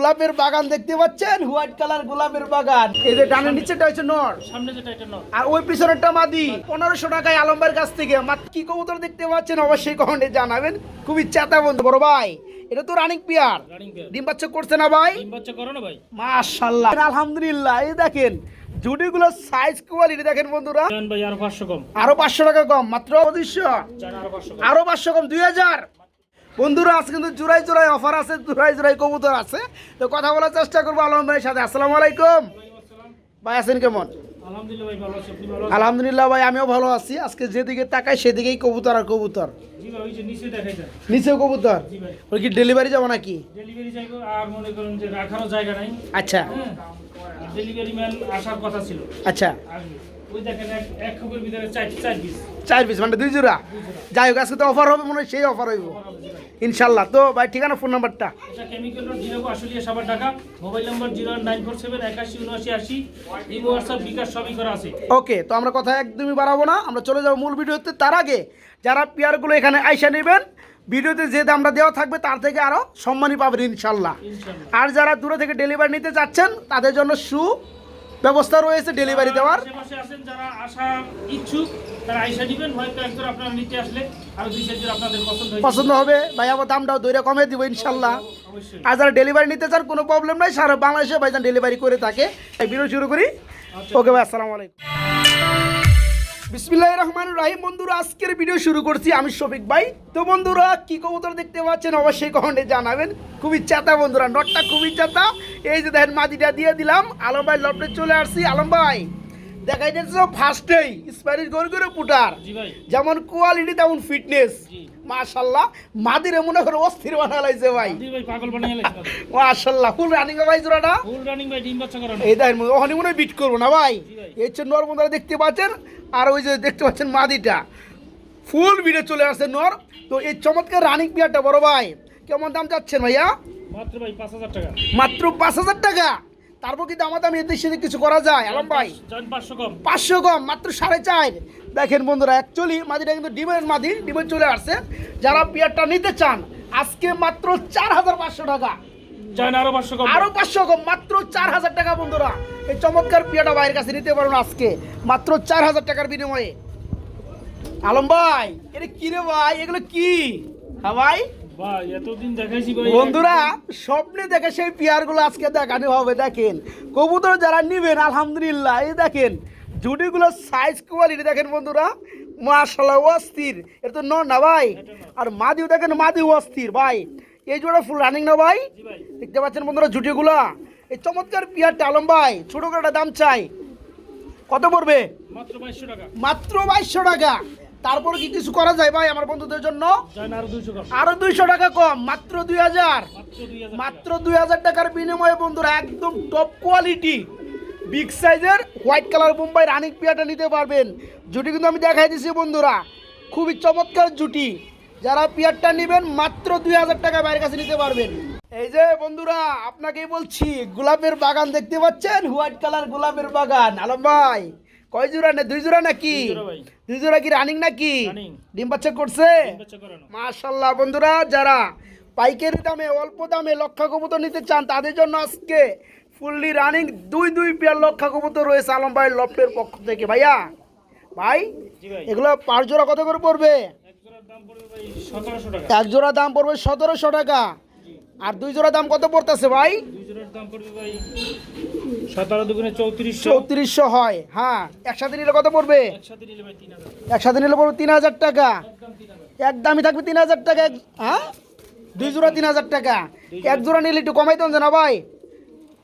গোলাপের বাগান দেখতে পাচ্ছেন? হোয়াইট কালার গোলাপের বাগান। এই যে ডানের নিচেটা হচ্ছে নর। সামনে যেটা এটা নর। আর ওই পিছনেরটা মাদি। পনেরোশো টাকায় আলম্বের কাছ থেকে। মাত্র কি কবুতর দেখতে পাচ্ছেন? অবশ্যই কমেন্টে জানাবেন। খুবই চাতা বন্ধু। বড় ভাই এটা তো রানিং পিয়ার ডিম বাচ্চা করছে না ভাই? ডিম বাচ্চা করো না ভাই। মাশাআল্লাহ। আলহামদুলিল্লাহ। এই দেখেন জুডিগুলো সাইজ কোয়ালিটি দেখেন বন্ধুরা। ভাই আরও 500 কম। 500 টাকা কম মাত্র 2500 আরও 500 কম। 2000 বন্ধুরা আজকে কিন্তু জোড়াই জোড়াই অফার আছে জোড়াই জোড়াই কবুতর আছে। তো কথা বলার চেষ্টা করব আলম ভাইয়ের সাথে। আসসালামু আলাইকুম। ভাই আছেন কেমন? আলহামদুলিল্লাহ ভাই আমিও ভালো আছি। আজকে যেদিকে তাকাই সেদিকেই কবুতর আর কবুতর। নিচে কবুতর? ওই কি ডেলিভারি যাব নাকি? আচ্ছা। হ্যাঁ। ডেলিভারি ম্যান আসার কথা ছিল। আচ্ছা। চার পিস মানে দুই জোড়া? যাই হোক আজকে তো অফার হবে মনে হয় সেই অফার হইব। ইনশাল্লাহ। তো ভাই ঠিকানা ফোন নাম্বারটা chemical road zero Ashulia Savar Dhaka. Mobile number zero nine four seven একাশি উনআশি আশি। ইমো হোয়াটসঅ্যাপ বিকাশ সবই করা আছে। ওকে তো আমরা কথা একদমই বাড়াবো না। আমরা চলে যাব মূল ভিডিওতে। তার আগে যারা পেয়ারগুলো এখানে আইসা নেবেন ভিডিওতে যে দামটা দেওয়া থাকবে তার থেকে আরও সম্মানই পাবেন ইনশাল্লাহ। ইনশাল্লাহ। আর যারা দূরে থেকে ডেলিভারি নিতে চাচ্ছেন তাদের জন্য সু ব্যবস্থা রয়েছে ডেলিভারি দেওয়ার। আশেপাশে আছেন যারা ইচ্ছুক তারা আইসা দিবেন হয়তো একজন আপনারা নিতে আসলে আরও দুই চারজন আপনাদের পছন্দ হয়েছে পছন্দ হবে। ভাই আমার দামটাও দৈরে কমে দিব ইনশাল্লাহ। আর যারা ডেলিভারি নিতে চান কোনো প্রবলেম নাই। সারা বাংলাদেশে ভাইজান ডেলিভারি করে থাকে। এই ভিডিও শুরু করি। ওকে ভাই আসসালামু আলাইকুম। বিসমিল্লাহ রহমান রাহিম। বন্ধুরা আজকের ভিডিও শুরু করছি আমি শফিক ভাই। তো বন্ধুরা কি কবুতর দেখতে পাচ্ছেন অবশ্যই কমেন্টে জানাবেন। খুবই চেতা বন্ধুরা নটটা খুবই চেতা এই যে দেখেন মাদিটা দিয়ে দিলাম। আলম ভাই লপটে চলে আসছি। আলম ভাই দেখাই যাচ্ছে ফার্স্টেই স্পাইরিশ গড় করে পুটার। যেমন কোয়ালিটি তেমন ফিটনেস মাশাল্লাহ মাদিরে মনে করে অস্থির বানা লাইছে ভাই। মাশাল্লাহ ফুল রানিং ভাই জোড়াটা। ফুল রানিং ভাই ডিম বাচ্চা করানো। এই দেখেন ওখানে মনে হয় বিট করব না ভাই। এই হচ্ছে নর বন্ধুরা দেখতে পাচ্ছেন আর ওই যে দেখতে পাচ্ছেন মাদিটা ফুল বিটে চলে আসছে নর। তো এই চমৎকার রানিং পিয়ারটা বড় ভাই। কেমন দাম চাচ্ছেন ভাইয়া? মাত্র ভাই পাঁচ হাজার টাকা। মাত্র পাঁচ হাজার টাকা? তারপর কি দামাদামি এদের সাথে কিছু করা যায়? আলম ভাই। পাঁচশো কম। মাত্র সাড়ে চার। দেখেন বন্ধুরা অ্যাকচুয়ালি মাদিটা কিন্তু ডিমের মাদি ডিমের চলে আসছে। যারা পিয়ারটা নিতে চান আজকে মাত্র চার হাজার পাঁচশো টাকা। আরও পাঁচশো কম। মাত্র চার হাজার টাকা বন্ধুরা। এই চমৎকার পিয়াটা ভাইয়ের কাছে নিতে পারুন আজকে। মাত্র চার হাজার টাকার বিনিময়ে। আলম ভাই এটা কি রে ভাই? এগুলো কি? হ্যাঁ ভাই? বন্ধুরা স্বপ্নে দেখে সেই পিয়ারগুলো আজকে দেখানো হবে দেখেন। কবুতর যারা নিবেন আলহামদুলিল্লাহ এই দেখেন জুডিগুলো সাইজ কোয়ালিটি দেখেন বন্ধুরা মাশাল্লাহ অস্থির। এটা তো না ভাই? আর মাদিও দেখেন মাদিও অস্থির ভাই। এই জোড়া ফুল রানিং না ভাই? দেখতে পাচ্ছেন বন্ধুরা জুটিগুলা এই চমৎকার পিয়ারটা আলম ভাই ছোট করে দাম চাই। কত পড়বে? মাত্র বাইশশো টাকা। মাত্র বাইশশো টাকা। তারপর কি কিছু করা যায় ভাই আমার বন্ধুদের জন্য? আরও দুইশো টাকা। কম মাত্র দুই হাজার। মাত্র দুই হাজার মাত্র দুই হাজার টাকার বিনিময়ে বন্ধুরা একদম টপ কোয়ালিটি বিগ সাইজের হোয়াইট কালার মুম্বাই রানিক পিয়াটা নিতে পারবেন। জুটি কিন্তু আমি দেখাই দিছি বন্ধুরা খুবই চমৎকার জুটি। যারা পিয়ারটা নেবেন মাত্র দুই হাজার টাকা বাইরের কাছে নিতে পারবেন। এই যে বন্ধুরা আপনাকেই বলছি গোলাপের বাগান দেখতে পাচ্ছেন? হোয়াইট কালার গোলাপের বাগান। আলম ভাই কয় জোড়া না? দুই জোড়া নাকি? দুই জোড়া দুই জোড়া কি রানিং নাকি। ডিম বাচ্চা করছে? মাশাল্লাহ বন্ধুরা যারা পাইকারি দামে অল্প দামে লক্ষা কবুতর নিতে চান তাদের জন্য আজকে ফুললি রানিং দুই দুই পেয়ার লক্ষা কবুতর রয়েছে আলম ভাই লফটের পক্ষ থেকে। ভাইয়া ভাই এগুলো পাঁচ জোড়া কত করে পড়বে? এক জোড়ার দাম পড়বে ভাই সতেরোশো টাকা। এক জোড়া দাম পড়বে সতেরোশো টাকা। আর দুই জোড়া দাম কত পড়তেছে ভাই? দুই জোড়ার দাম পড়বে ভাই সতেরো দুগুণে চৌত্রিশশো। চৌত্রিশশো হয়। হ্যাঁ একসাথে নিলে কত পড়বে? একসাথে নিলে ভাই তিন হাজার। একসাথে নিলে পড়বে তিন হাজার টাকা। এক দামই থাকবে তিন হাজার টাকা। হ্যাঁ? দুই জোড়া তিন হাজার টাকা। এক জোড়া নিলে একটু কমাই দেন না ভাই।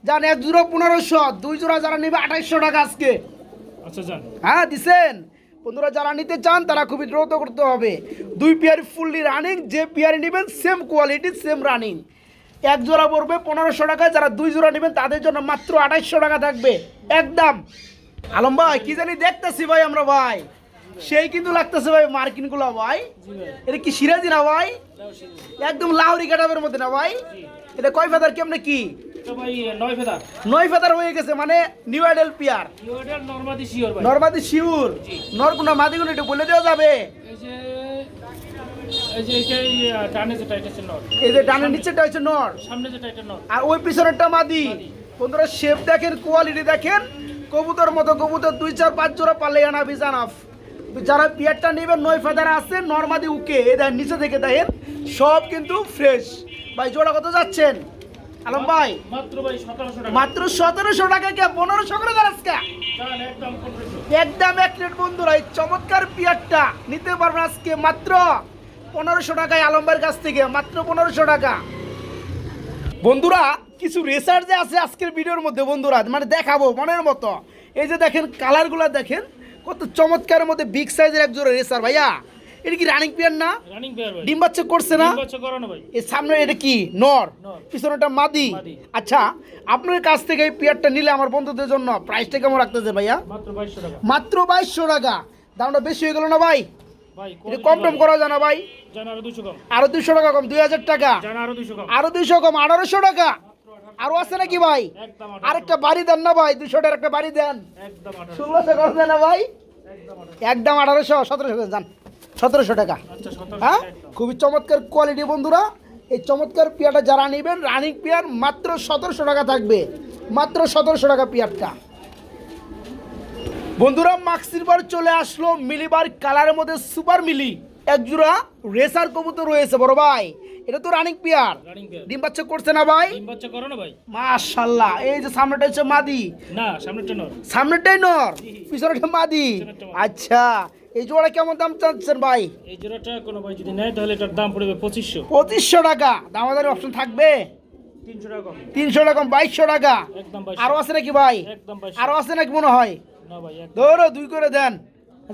যান এক জোড়া পনেরোশো। দুই জোড়া যারা নেবে আঠাইশশো টাকা আজকে। আচ্ছা হ্যাঁ দিছেন? বন্ধুরা যারা নিতে চান তারা খুবই দ্রুত করতে হবে। দুই পেয়ার ফুললি রানিং যে পেয়ারে নেবেন সেম কোয়ালিটি সেম রানিং এক জোড়া পড়বে পনেরোশো টাকা যারা দুই জোড়া নেবেন তাদের জন্য মাত্র আঠাইশশো টাকা থাকবে। একদম আলম ভাই কি জানি দেখতেছি ভাই আমরা ভাই। সেই কিন্তু লাগতেছে ভাই মার্কিনগুলা ভাই। এটা কি সিরাজি না ভাই? একদম লাহরি কাটাবের মধ্যে না ভাই? এটা কয় ফেদার কেমনে কি? নয় ফেদার। হয়ে গেছে মানে নিউ আইডেল পিয়ার নর্মাদি শিওর নর্মাদি। নরকুনা মাদিগুলো একটু বলে দেওয়া যাবে। এই যে এই যে এটা এই, আহ, ডানে যেটা এটা হচ্ছে নর এই যে ডানের নিচেটা হচ্ছে নর সামনে যেটা এটা নর আর ওই পিছনেরটা মাদি। মাদি। বন্ধুরা শেপ দেখেন কোয়ালিটি দেখেন। কবুতর মতো কবুতর দুই চার পাঁচ জোড়া আনা বিজানাফ যারা পিয়ারটা নেবেন নয় ফেদার আছে নর্মাদি উকে। এই দেখেন নিচে থেকে দেখেন সব কিন্তু ফ্রেশ ভাই জোড়া কত যাচ্ছেন? আলম ভাই। মাত্র সতেরোশো টাকা। কে? পনেরোশো করে আজকে একদম এক প্লেট বন্ধুরা এই চমৎকার পিয়ারটা নিতে পারবেন আজকে মাত্র পনেরোশো টাকায় আলম্বার কাছ থেকে মাত্র পনেরোশো টাকা। বন্ধুরা কিছু রেসার যে আছে আজকের ভিডিওর মধ্যে বন্ধুরা মানে দেখাবো মনের মতো। এই যে দেখেন কালারগুলো দেখেন কত চমৎকারের মধ্যে বিগ সাইজের এক জোড়া রেসার ভাইয়া। এটা কি রানিং পিয়ার না? রানিং পেয়ার ভাই। ডিম বাচ্চা করছে না? ডিম বাচ্চা করানো ভাই। এর সামনে এটা কি? নর। পিছনেটা মাদি। আচ্ছা আপনার কাছ থেকে এই পিয়ারটা নিলে আমার বন্ধুদের জন্য প্রাইসটা কেমন রাখতেছে ভাইয়া? মাত্র বাইশশো টাকা। মাত্র টাকা। দামটা বেশি হয়ে গেল না ভাই? এটা কম টম করা ভাই। জান আরও দুশো টাকা কম দুই হাজার টাকা। আরও দুশো কম। আঠারোশো টাকা। আরও আছে নাকি ভাই। আরেকটা বাড়ি দেন না ভাই দুশো একটা বাড়ি দেন। একদম ষোলোশো করে দেন না ভাই? একদম আঠারোশো। সতেরোশো যান। সতেরোশো টাকা। আচ্ছা হ্যাঁ? খুবই চমৎকার কোয়ালিটি বন্ধুরা। এই চমৎকার পিয়াটা যারা নেবেন রানিং পেয়ার মাত্র সতেরোশো টাকা থাকবে। মাত্র সতেরোশো টাকা পেয়ারটা। বন্ধুরা মাক্সিরবার চলে আসলো মিলিবার কালারের মধ্যে সুপার মিলি। এক জোড়া রেসার কবুতর রয়েছে বড় ভাই। এটা তো রানিং পিয়ার। ডিম বাচ্চা করছে না ভাই? ডিম বাচ্চা করো না ভাই। মাশাল্লাহ এই যে সামনেটা হচ্ছে মাদি। না সামনেরটা নর। সামনেটাই নর পিছনেটা মাদি। পিছনেরটা মাদি। আচ্ছা এই জোড়া কেমন দাম চাচ্ছেন ভাই? এই জোড়াটা কোনো ভাই যদি নেয় তাহলে এটার দাম পড়বে পঁচিশশো। পঁচিশশো টাকা। দামাদারি অপশন থাকবে? তিনশো টাকা তিনশো টাকা বাইশশো টাকা। আরও আছে নাকি ভাই? একদম আরও আছে নাকি মনে হয়? ধরো দুই করে দেন।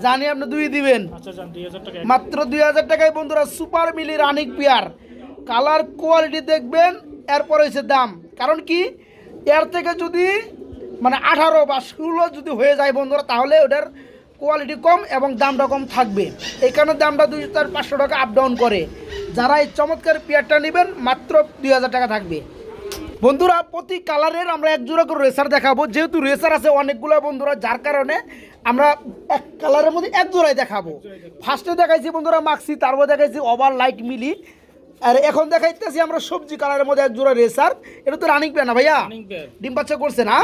জানি আপনি দুই দিবেন। আচ্ছা হাজার মাত্র দুই হাজার টাকায় বন্ধুরা সুপার মিলি রানিক পিয়ার। কালার কোয়ালিটি দেখবেন এরপর হয়েছে দাম। কারণ কি? এর থেকে যদি মানে আঠারো বা ষোলো যদি হয়ে যায় বন্ধুরা তাহলে ওটার কোয়ালিটি কম এবং দামটা কম থাকবে। এই কারণে দামটা দুই চার পাঁচশো টাকা আপ ডাউন করে। যারা এই চমৎকার পেয়ারটা নেবেন মাত্র দুই হাজার টাকা থাকবে। বন্ধুরা প্রতি কালারের আমরা এক জোড়া করে রেসার দেখাবো। যেহেতু রেসার আছে অনেকগুলো বন্ধুরা যার কারণে আমরা এক কালারের মধ্যে এক জোড়াই দেখাবো। ফার্স্টে দেখাইছি বন্ধুরা মাক্সি তারপর দেখাইছি ওভার লাইট মিলি আর এখন দেখাইতেছি আমরা সবজি কালারের মধ্যে এক জোড়া রেসার এটা তো রানিং পেয়ে না ভাইয়া? ডিম বাচ্চা করছে না?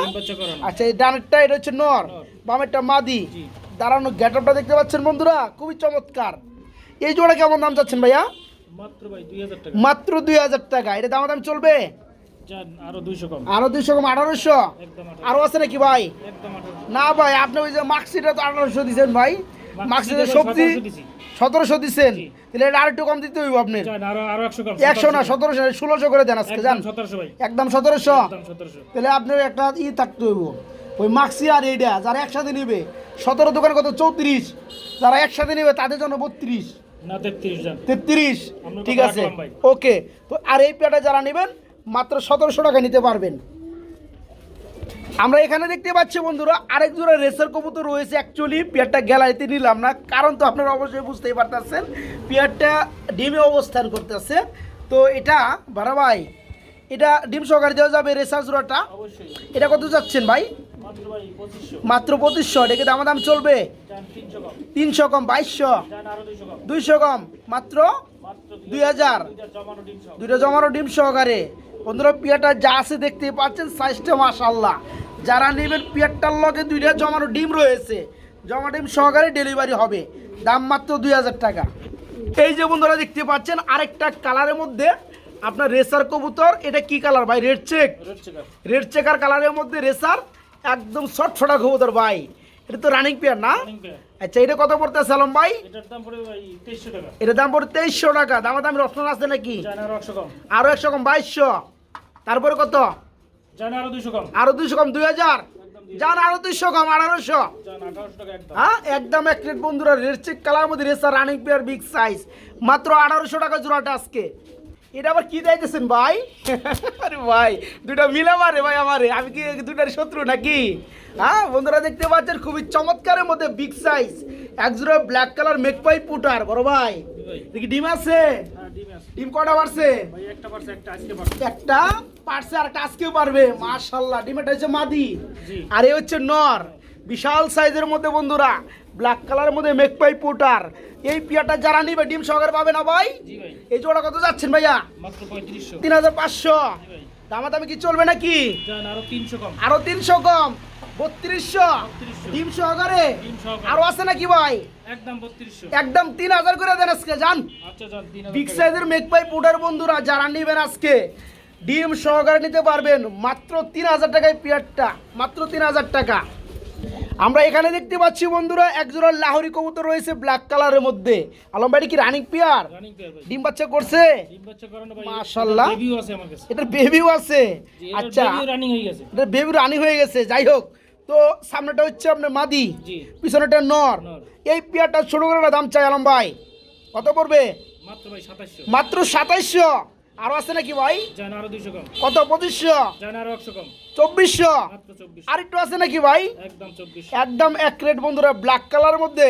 আচ্ছা এই ডানেরটা এটা হচ্ছে নর। বামেরটা মাদি। দাঁড়ানো গ্যাটআপটা দেখতে পাচ্ছেন বন্ধুরা? খুবই চমৎকার। এই জোড়া কেমন দাম চাচ্ছেন ভাইয়া? মাত্র ভাই দুই হাজার টাকা। এটা দাম দাম চলবে? আরও দুইশো কম। আঠারোশো? আরও আছে নাকি ভাই? না ভাই আপনি ওই যে মার্কশিটটা তো আঠারোশো দিচ্ছেন ভাই। মার্কশিটের সবজি সতেরোশো দিচ্ছেন। তাহলে এটা আরেকটু কম দিতে হইব আরও একশো না সতেরোশো। ষোলোশো করে দেন আজকে যান একদম সতেরোশো তাহলে আপনার একটা ই থাকতে হইব। ওই মাক্সি আর এইটা যারা একসাথে নেবে সতেরো দোকান কত? চৌত্রিশ। যারা একসাথে নেবে তাদের জন্য বত্রিশ। তেত্রিশ ঠিক আছে। ওকে। তো আর এই পেয়ারটা যারা নেবেন মাত্র সতেরোশো টাকা নিতে পারবেন। আমরা এখানে দেখতে পাচ্ছি বন্ধুরা আরেক জোড়া রেসার কবুতর রয়েছে অ্যাকচুয়ালি পেয়ারটা গ্যালারিতে নিলাম না কারণ তো আপনারা অবশ্যই বুঝতেই পারতেছেন পেয়ারটা ডিমে অবস্থান করতেছে। তো এটা ভাড়া ভাই এটা ডিম সহকারে দেওয়া যাবে রেসার জোড়াটা? এটা কত যাচ্ছেন ভাই? মাত্র পঁচিশশো। পঁচিশশো এটাকে দাম দাম চলবে? তিনশো কম। বাইশশো? দুইশো কম। মাত্র দুই হাজার। দুইটা জমানো ডিম সহকারে। বন্ধুরা পিয়াটা যা আছে দেখতেই পাচ্ছেন সাইজটা মাশাল্লাহ যারা নেবেন পিয়ারটার লগে দুইটা জমানো ডিম রয়েছে জমা ডিম সহকারে ডেলিভারি হবে। দাম মাত্র দুই হাজার টাকা। এই যে বন্ধুরা দেখতে পাচ্ছেন আরেকটা কালারের মধ্যে আপনার রেসার কবুতর। এটা কি কালার ভাই? রেড চেক রেড চেকার কালারের মধ্যে রেসার একদম ছটফটা কবুতর ভাই। এটা তো রানিং পেয়ার না? আচ্ছা এটা কত পড়তেছে আলম ভাই? এটার দাম ভাই তেইশশো টাকা। এটার দাম পড়ে তেইশশো টাকা। দামা দামের অপশন আছে নাকি? আরও একশো কম বাইশশো। তারপরে কত? আরও দুইশো কম। আরও দুইশো কম দুই হাজার? যান আরও দুইশো কম আঠারোশো? হ্যাঁ একদম এক প্লেট বন্ধুরা রেড চেক কালার মধ্যে racer running pair big size মাত্র আঠারোশো টাকা জোড়াটা আজকে। এটা আবার কি চাইতেছেন ভাই? আরে ভাই দুটা মিলা মারে ভাই আমারে। আমি কি দুটার শত্রু নাকি? হ্যাঁ বন্ধুরা দেখতে পাচ্ছেন খুবই চমৎকারের মধ্যে বিগ সাইজ এক জোড়া ব্ল্যাক কালার মেকপাই পুটার বড় ভাই। ভাই। দেখি ডিম আছে? হ্যাঁ। ডিম কটা পারছে একটা পারছে আর একটা আজকেও পারবে মাশাল্লাহ হচ্ছে মাদি। আর এ হচ্ছে নর। বিশাল সাইজের মধ্যে বন্ধুরা ব্ল্যাক কালারের মধ্যে মেকপাই পোটার এই পিয়াটা যারা নিবে ডিম সহকারে পাবে না ভাই? এই জোড়া কত যাচ্ছেন ভাইয়া? তিন হাজার পাঁচশো। দামা দামি কি চলবে নাকি? আরও তিনশো কম। বত্রিশশো। ডিম সহকারে। আরও আছে নাকি ভাই? একদম তিন হাজার করে দেন আজকে যান। আচ্ছা বিগ সাইজের মেকপাই পোটার বন্ধুরা যারা নেবেন আজকে ডিম সহকারে নিতে পারবেন মাত্র তিন হাজার টাকায় পেয়ারটা মাত্র তিন হাজার টাকা। আমরা এখানে দেখতে পাচ্ছি বন্ধুরা একজোড়া লাহোরি কবুতর রয়েছে ব্ল্যাক কালারের মধ্যে। আলম ভাই কি রানিং পেয়ার ডিম বাচ্চা করছে? মাশাআল্লাহ। এটার বেবিও আছে? আচ্ছা। এটা বেবি রানি হয়ে গেছে যাই হোক। তো সামনেটা হচ্ছে আপনার মাদি পিছনেটা নর। এই পেয়ারটা ছোট করে দাম চাই আলম ভাই। কত পড়বে? মাত্র সাতাইশশো আরও আছে নাকি ভাই? কত পঁচিশশো? চব্বিশশো। আর একটু আছে নাকি ভাই? একদম এক রেট বন্ধুরা ব্ল্যাক কালারের মধ্যে।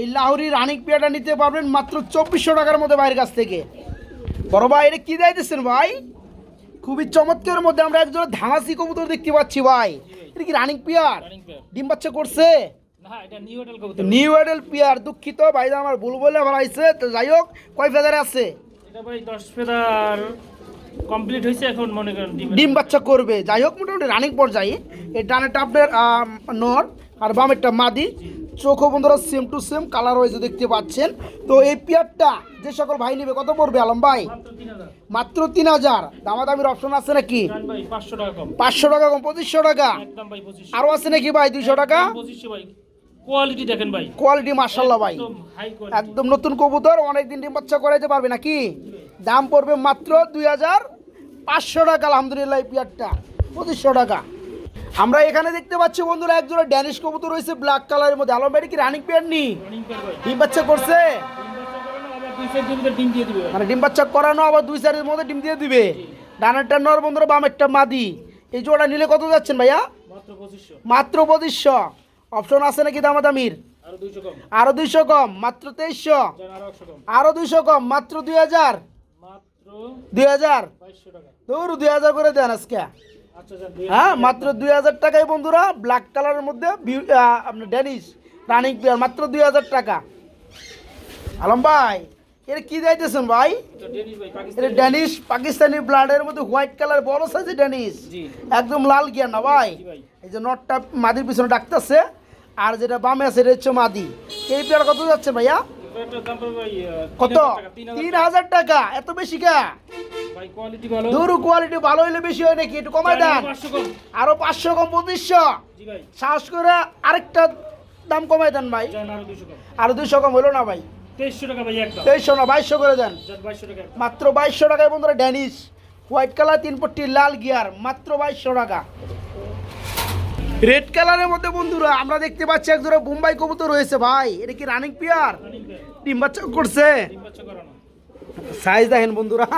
এই লাহোরি রানিক পেয়ারটা নিতে পারবেন মাত্র চব্বিশশো টাকার মধ্যে বাইরের কাছ থেকে। বড় ভাই এটা কি দিতেছেন ভাই? খুবই চমৎকারের মধ্যে আমরা একজন ধামাসি কবুতর দেখতে পাচ্ছি ভাই। এটা কি রানিং পেয়ার ডিম বাচ্চা করছে? নিউ এডেল পেয়ার দুঃখিত ভাই আমার ভুল বলে আইছে। তো যাই হোক কয় ফেদারে আছে? এটা ভাই দশ ফেদার কমপ্লিট হয়েছে এখন মনে করেন ডিম বাচ্চা। করবে। যাই হোক মোটামুটি রানিং পর্যায়ে। এই ডানেরটা আপনার নর আর বামেরটা মাদি। চোখও বন্ধুরা সেম টু সেম কালার হয়েছে দেখতে পাচ্ছেন। তো এই পেয়ারটা যে সকল ভাই নেবে কত পড়বে আলম ভাই? মাত্র তিন হাজার। দামাদামির অপশন আছে নাকি? পাঁচশো টাকা কম। পঁচিশশো টাকা? আরও আছে নাকি ভাই দুইশো টাকা? কোয়ালিটি দেখেন ভাই। কোয়ালিটি মার্শাল্লাহ ভাই। একদম একদম নতুন কবুতর অনেকদিন ডিম বাচ্চা করাইতে পারবে নাকি? দাম পড়বে মাত্র দুই হাজার পাঁচশো টাকা আলহামদুলিল্লাহ এই পেয়ারটা পঁচিশশো টাকা। আমরা এখানে দেখতে পাচ্ছি বন্ধুরা একজোড়া ড্যানিশ কবুতর রয়েছে ব্ল্যাক কালারের মধ্যে। আলম ভাই কি রানিং পেয়ার নি? ডিম বাচ্চা করছে? মানে ডিম বাচ্চা করানো আবার দুই চারের মধ্যে ডিম দিয়ে দিবে। ডানারটা নর বন্ধুরা বামেরটা মাদি। এই জোড়া নিলে কত যাচ্ছেন ভাইয়া? মাত্র পঁচিশশো। অপশন আছে নাকি দামাদামির? আরও দুইশো কম। আরও দুইশো কম মাত্র তেইশশো। আরও দুইশো কম মাত্র দুই হাজার। দুই হাজার। দুই হাজার করে দেন আজকে। হ্যাঁ মাত্র দুই হাজার টাকায় বন্ধুরা ব্ল্যাক কালারের মধ্যে আপনার ড্যানিশ রানিং প্লেয়ার মাত্র দুই হাজার টাকা। আলম ভাই এটা কি দিতেছেন ভাই? এটা পাকিস্তান। ড্যানিশ পাকিস্তানি ব্লাডের মধ্যে হোয়াইট কালার বড় সাইজের ড্যানিশ একদম লাল গিয়া না ভাই? এই যে নটটা মাদির পিছনে ডাকতেছে আর যেটা বামে আছে এটা হচ্ছে মাদি। এই পেয়ার কত যাচ্ছে ভাইয়া? কত? তিন হাজার টাকা? এত বেশি কা? দুরু কোয়ালিটি ভালো হইলে বেশি হয় নাকি? একটু কমাই দেন। আরও পাঁচশো কম পঁচিশশো। সাহস করে আরেকটা দাম কমাই দেন ভাই। আরও দুইশো কম। হলো না ভাই? তেইশশো না বাইশশো করে দেন। মাত্র বাইশশো টাকায় বন্ধুরা ড্যানিশ। হোয়াইট কালার তিন পট্টি লাল গিয়ার। মাত্র বাইশশো টাকা। রেড কালারের মধ্যে বন্ধুরা, আমরা দেখতে পাচ্ছি এক জোড়া বোম্বাই কবুতর রয়েছে ভাই। এটা কি রানিং পিয়ার ডিম বাচ্চা করছে। সাইজ দেখেন বন্ধুরা,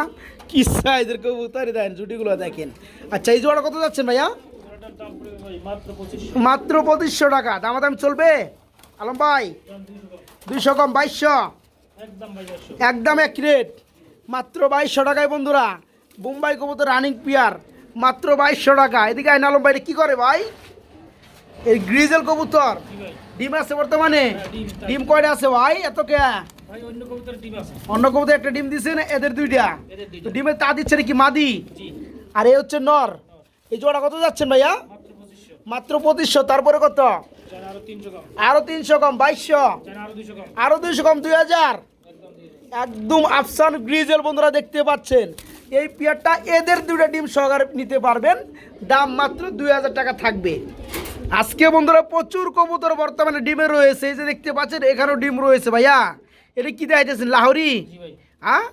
কি সাইজের কবুতর দেখেন জুটিগুলো দেখেন। আচ্ছা এই জোড়া কত যাচ্ছেন ভাইয়া? মাত্র পঁচিশশো টাকা। দামাদাম চলবে? আলম ভাই, দুইশো কম, বাইশশো? একদম এক রেট মাত্র বাইশশো টাকায় বন্ধুরা, বোম্বাই কবুতর রানিং পিয়ার মাত্র বাইশশো টাকা। এদিকে আইন আলম ভাই কি করে ভাই? এই গ্রিজেল কবুতর। ডিম আছে বর্তমানে? হ্যাঁ, ডিম কয়টা আছে ভাই? এত কে? অন্য কবিতার ডিম একটা ডিম দিছে না এদের দুইটা। তো ডিমের তা দিচ্ছে নাকি মাদি? আর এই হচ্ছে নর। এই জোড়া কত যাচ্ছেন ভাইয়া? মাত্র পঁচিশশো। তারপরে কত? আরও তিনশো কম। বাইশশো? আরও দুইশো কম। দুই হাজার। একদম আফসান গ্রিজেল বন্ধুরা দেখতে পাচ্ছেন। এই পেয়ারটা এদের দুটো ডিম সহকারে নিতে পারবেন। দাম মাত্র দুই হাজার টাকা থাকবে। আজকে বন্ধুরা প্রচুর কবুতর বর্তমানে ডিমে রয়েছে। এই যে দেখতে পাচ্ছেন এখানেও ডিম রয়েছে ভাইয়া। এটা কি দেখাইতেছেন লাহোরি? হ্যাঁ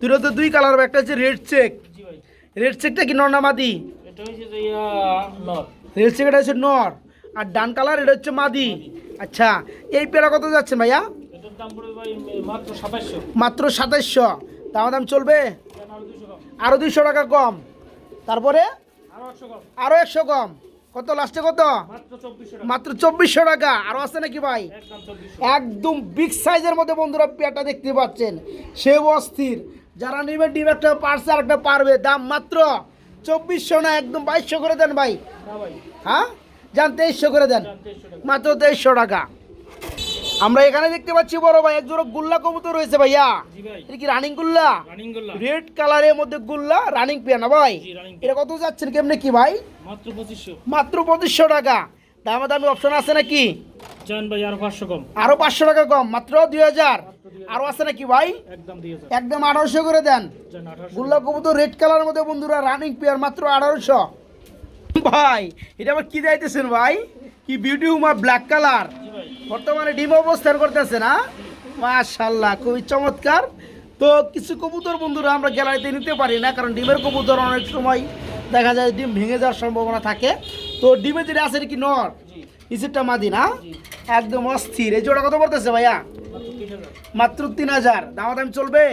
দুটো তো দুই কালার একটা হচ্ছে রেড চেক রেড চেকটা কি নর। রেড চেক এটা হচ্ছে নর। আর ডান কালার এটা হচ্ছে মাদি। আচ্ছা এই পেয়ারা কত যাচ্ছেন ভাইয়া? মাত্র সাতাশশো মাত্র সাতাইশশো। দাম দাম চলবে? যান আরও দুইশো টাকা কম। তারপরে আরও একশো কম। কত? লাস্টে কত? মাত্র চব্বিশশো টাকা। মাত্র চব্বিশশো টাকা। আরও আছে নাকি ভাই? একদম বিগ সাইজের মধ্যে বন্ধুরা পেয়ারটা দেখতে পাচ্ছেন। সেও অস্থির। যারা নেবে ডিম একটা পারছে আর একটা পারবে। দাম মাত্র চব্বিশশো না একদম বাইশশো করে দেন ভাই। হ্যাঁ? যান তেইশশো করে দেন। মাত্র তেইশশো টাকা। আমরা এখানে দেখতে পাচ্ছি বড় ভাই এক জোড়া গুল্লা কবুতর রয়েছে ভাইয়া। এটা কি রানিং গুল্লা? রেড কালারের মধ্যে গুল্লা রানিং পেয়া না ভাই? এটা কত যাচ্ছেন কেমনে কি ভাই? মাত্র পঁচিশশো। মাত্র পঁচিশশো টাকা। দামে দামি অপশন আছে নাকি? ভাই আর পাঁচশো কম। আরও পাঁচশো টাকা কম মাত্র দুই হাজার। আরও আছে নাকি ভাই? একদম আঠারোশো করে দেন। গুল্লা কবুতর রেড কালারের মধ্যে বন্ধুরা রানিং পেয়ার মাত্র আঠারোশো। ভাই এটা আবার কি যাইতেছেন ভাই? কি বিউটি উমা ব্ল্যাক কালার বর্তমানে ডিম অবস্থান করতেছে না? মাশাল্লাহ খুবই চমৎকার। তো কিছু কবুতর বন্ধুরা আমরা গ্যালারিতে নিতে পারি না, কারণ ডিমের কবুতর অনেক সময় দেখা যায় ডিম ভেঙে যাওয়ার সম্ভাবনা থাকে। তো ডিমে যেটা আছে কি নর? ইসেরটা মাদি না? একদম অস্থির। এই জোড়া কত পড়তেছে ভাইয়া? মাত্র তিন হাজার। দামা দাম চলবে?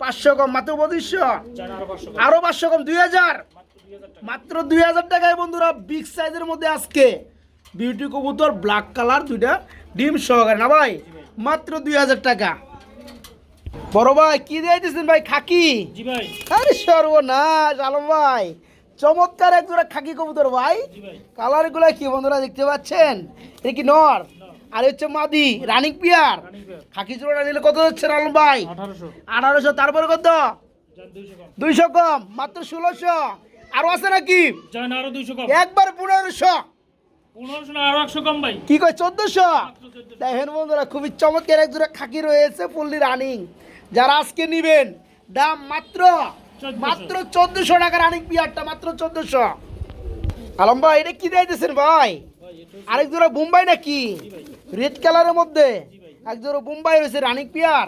পাঁচশো কম, মাত্র জান আরও পাঁচশো কম, দুই হাজার? মাত্র দুই হাজার টাকায় বন্ধুরা বিগ সাইজের মধ্যে আজকে বিউটি কবুতর ব্ল্যাক কালার দুইটা ডিম সহকারে। না ভাই মাত্র দুই হাজার টাকা। বড় ভাই কি দিয়েছেন ভাই খাকি? আরে সর্বনাশ আলম ভাই। চমৎকার এক জোড়া খাকি কবুতর ভাই। কালারগুলা কি বন্ধুরা দেখতে পাচ্ছেন? এটা কি নর? আর হচ্ছে মাদি রানিং পিয়ার খাকি জোড়াটা নিলে কত হচ্ছে আলম ভাই? আঠারোশো। তারপরে কত? দুইশো কম। মাত্র ষোলোশো। আরও আছে নাকি? একবার পনেরোশো। কি কয় চোদ্দশো? দেখেন বন্ধুরা খুবই চমৎকার এক জোড়া খাকি রয়েছে ফুললি রানিং যারা আজকে নিবেন দাম মাত্র মাত্র চোদ্দশো টাকা রানিং পিয়ারটা মাত্র চোদ্দশো। আলম ভাই এটা কি দিয়েছেন ভাই? আরেক জোড়া বোম্বাই নাকি? রেড কালারের মধ্যে। এক জোড়া বোম্বাই রয়েছে রানিং পিয়ার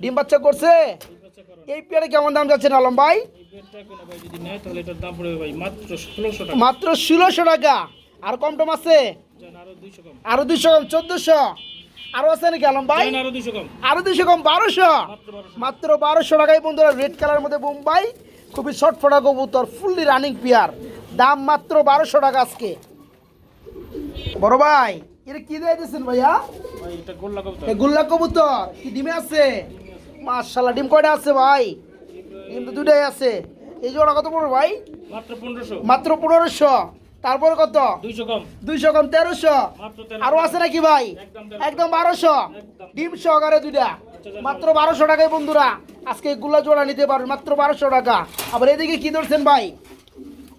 ডিম বাচ্চা করছে? এই পিয়ারে কেমন দাম যাচ্ছেন আলম ভাই? মাত্র ষোলোশো টাকা। আর কম টম আছে? আরও দুইশো কম। চোদ্দশো। আরও আছে নাকি আলম ভাই? আরও দুইশো কম। বারোশো? মাত্র বারোশো। টাকায় বন্ধুরা রেড কালার মধ্যে বোম্বাই। খুবই শর্ট ফোটা কবুতর ফুললি রানিং পিয়ার দাম মাত্র বারোশো টাকা আজকে। বড় ভাই এটা কি দিয়ে দিয়েছেন ভাইয়া? গোল্লা কবুতর। এ গুল্লা কবুতর কি ডিমে আছে? মার্শাল্লাহ ডিম কয়টা আছে ভাই? ডিম তো দুটাই আছে। এই জোড়া কত পড়বে ভাই? মাত্র পনেরোশো। মাত্র পনেরোশো। তারপরে কত? দুইশো কম। তেরোশো। আরও আছে নাকি ভাই? একদম বারোশো। ডিম সহকারে দুইটা। মাত্র বারোশো টাকায় বন্ধুরা আজকে গুল্লা জোড়া নিতে পারবেন মাত্র বারোশো টাকা। আবার এদিকে কি ধরছেন ভাই?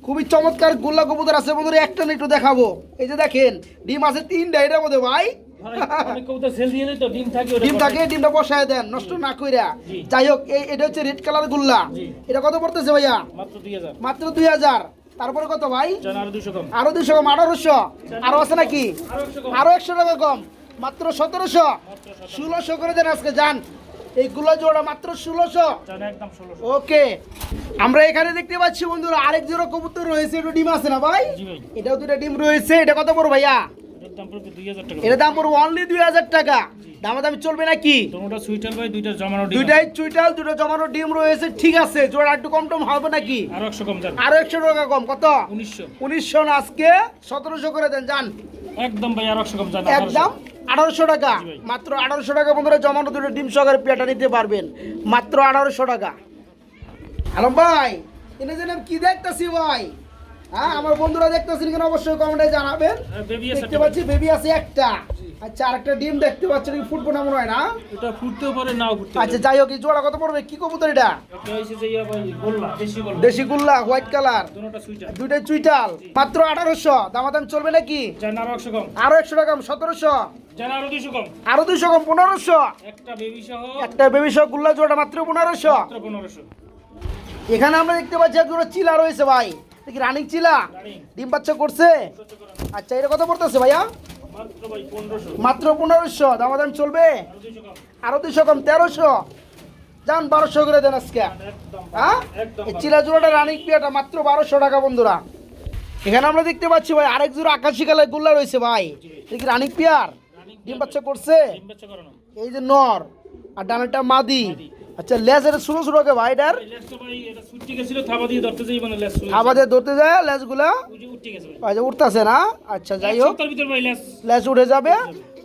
খুবই চমৎকার গুল্লা কবুতর আছে বন্ধুরা একটা একটু দেখাবো। এই যে দেখেন ডিম আছে তিনটা এটার মধ্যে ভাই। ডিম থাকে ডিমটা বসায় দেন নষ্ট না কইরা। যাই হোক এই এটা হচ্ছে রেড কালার গুল্লা। এটা কত পড়তেছে ভাইয়া? মাত্র দুই হাজার। তারপরে কত ভাই? আরও দুইশো কম। আরও দুশো কম আঠারোশো। আরও আছে নাকি? আরও একশো টাকা কম মাত্র সতেরোশো। ষোলোশো করে দেন আজকে যান। এইগুলো জোড়া মাত্র ষোলোশো। ওকে আমরা এখানে দেখতে পাচ্ছি বন্ধুরা আরেক জোড়া কবুতর রয়েছে একটু ডিম আছে না ভাই? ভাই। এটাও দুটা ডিম রয়েছে এটা কত বড় ভাইয়া? দাম পড়বে এটা দাম অনলি দুই হাজার টাকা। দামাদামি চলবে নাকি তোমরা ভাই দুইটা জমানো ডিম দুইটাই দুটো জমানো ডিম রয়েছে ঠিক আছে। জোড়া একটু কম টম হবে নাকি? আরও একশো কম জান আরও একশো টাকা কম কত? উনিশশো। উনিশশো আজকে? সতেরোশো করে দেন যান। একদম ভাই আরও একশো কম জান একদম আঠারোশো টাকা। মাত্র আঠারোশো টাকা বন্ধুরা জমানো দুটো ডিম সহকারে পেটা নিতে পারবেন। মাত্র আঠারোশো টাকা। আলম ভাই এনে যেন কি দেখতেছি ভাই? হ্যাঁ আমার বন্ধুরা দেখতেছেন কিনা অবশ্যই কমেন্টে জানাবেন। বেবি দেখতে পাচ্ছি বেবি আছে একটা। আচ্ছা আরেকটা ডিম দেখতে পাচ্ছেন কি ফুটবো না মনে হয় না? এটা ফুটতেও পারে নাও ফুটতে আচ্ছা যাই হোক জোড়া কত পড়বে? কি কবুতর এটা? দেশি গুল্লা। হোয়াইট কালার দুইটাই চুইটাল মাত্র আঠারোশো। দামাদাম চলবে নাকি? আরও একশো টাকা সতেরোশো। আরও দুইশো কম। পনেরোশো। একটা বেবি সহ একটা বেবি সহ গুল্লা জোড়া মাত্র পনেরোশো। এখানে আমরা দেখতে পাচ্ছি এক চিলা রয়েছে ভাই। দেখি রানিং চিলা? ডিম বাচ্চা করছে? আচ্ছা এটা কত পড়তেছে ভাইয়া? মাত্র পনেরোশো। পনেরোশো দামাদাম চলবে? আরও দুইশো কম। তেরোশো। যান বারোশো করে দেন আজকে। হ্যাঁ? চিলা জোড়াটা রানিং পিয়াটা মাত্র বারোশো টাকা বন্ধুরা। এখানে আমরা দেখতে পাচ্ছি ভাই আরেক জোড়া আকাশি কালার গুল্লা রয়েছে ভাই। দেখি রানিং পিয়ার? ডিম বাচ্চা করছে? এই যে নর আর ডানাটা মাদি। আচ্ছা লেজ এটা ছোটো ছোটো কে ভাই এটার। থাবা দিয়ে ধরতে মানে লেস আবাদে ধরতে যায় গেছে ভাই। আচ্ছা উঠতেছে না? আচ্ছা যাই হোক। লেজ। উঠে যাবে।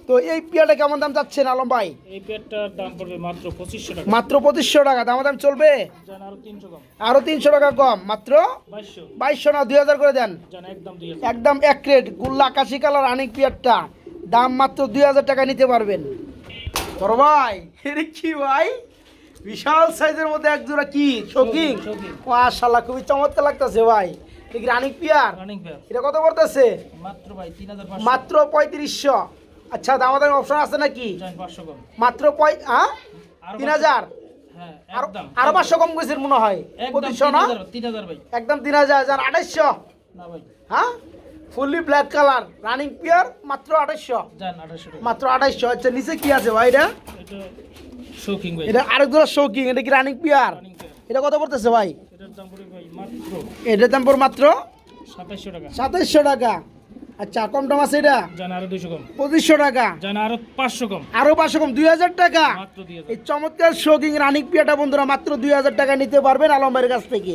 তো এই পিয়াটা কেমন দাম চাচ্ছেন আলম ভাই? এই পেটটার দাম পড়বে মাত্র পঁচিশশো টাকা। মাত্র পঁচিশশো টাকা দাম দাম চলবে? আরও তিনশো টাকা কম মাত্র? বাইশশো। না দুই হাজার করে দেন। একদম এক রেট গুল্লা আকাশি কালার আনিক পিয়ারটা। দাম মাত্র দুই হাজার টাকা নিতে পারবেন। বড় ভাই কি ভাই? বিশাল সাইজের মধ্যে এক জোড়া কি? শৌকিং। মাশাল্লাহ খুবই চমৎকার লাগতেছে ভাই। এটা কি রানিক পিয়ার? Running pair. এটা কত করতেছে মাত্র ভাই তিন হাজার পাঁচশো। মাত্র পঁয়ত্রিশশো। আচ্ছা দামাদামি অপশন আছে নাকি? মাত্র পঁয় হ্যাঁ আরও তিন হাজার? হ্যাঁ আরও একদম। আরও পাঁচশো কম গেছে মনে হয়। একদম পঁচিশশো না? একদম তিন হাজার আঠাইশশো। না ভাই। হ্যাঁ? Fully black colour running pair মাত্র আঠাইশশো। মাত্র আঠাইশশো। আচ্ছা নিচে কি আছে ভাই এটা শৌকিং ভাই। এটা আরেক শৌকিং এটা কি রানিং পিয়ার এটা কত পড়তেছে ভাই? এটার দাম পড়ে মাত্র সাতাইশশো টাকা। সাতাইশশো টাকা। আচ্ছা কম আছে এটা? আরও কম। টাকা। আরও কম। আরও টাকা। মাত্র দিয়ে এই চমৎকার শৌকিং রানিং পিয়াটা বন্ধুরা মাত্র দুই হাজার টাকা নিতে পারবেন আলমবাড়ির কাছ থেকে।